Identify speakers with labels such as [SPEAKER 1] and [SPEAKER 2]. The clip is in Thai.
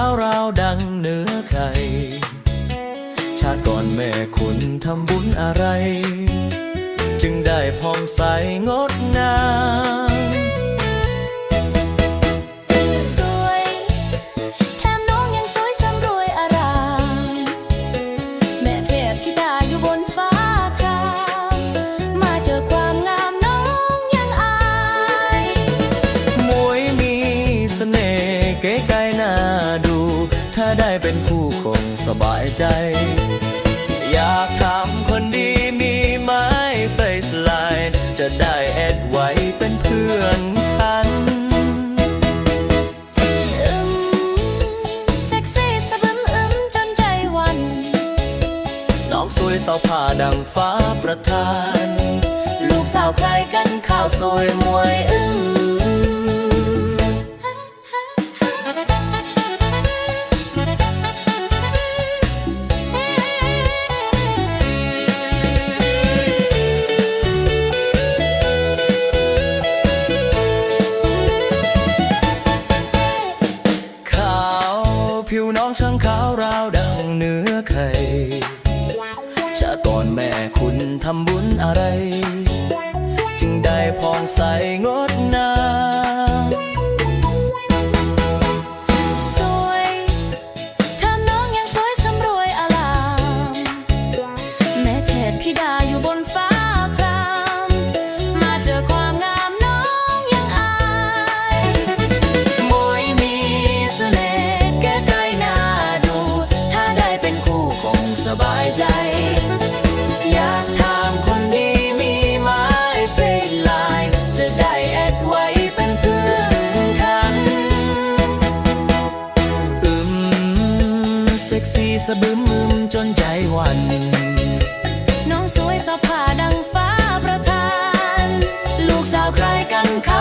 [SPEAKER 1] าวราวดังเนื้อไข่ชาติก่อนแม่คุณทำบุญอะไร จึงได้พองใสงดงาม
[SPEAKER 2] เก๋
[SPEAKER 1] ไก่น่าดู ถ้าได้เป็นคู่คงสบายใจ อยากถามคนดีมีไหมเฟซไลน์จะได้แอดไว้เป็นเพื่อนกัน
[SPEAKER 2] อึมเซ็กซี่สะบึมอึมจนใจหวัน
[SPEAKER 1] น้องสวยสาวผ้าดังฟ้าประทาน
[SPEAKER 2] ลูกสาวใครกันข้าวสวยมวยอึม
[SPEAKER 1] ผิวน้องช่างขาวราวดังเนื้อไข่ชาติก่อนแม่คุณทำบุญอะไร จึงได้พองใสงด
[SPEAKER 2] บายใจ
[SPEAKER 1] อยากถามคนดีมีไหมเฟซไลน์จะได้แอดไว้เป็นเพื่อนกันอึมเซ็กซี่สะบึมอึมจนใจหวัน
[SPEAKER 2] น้องสวยสะพาดังฟ้าประทาน ลูกสาวใครกันเขา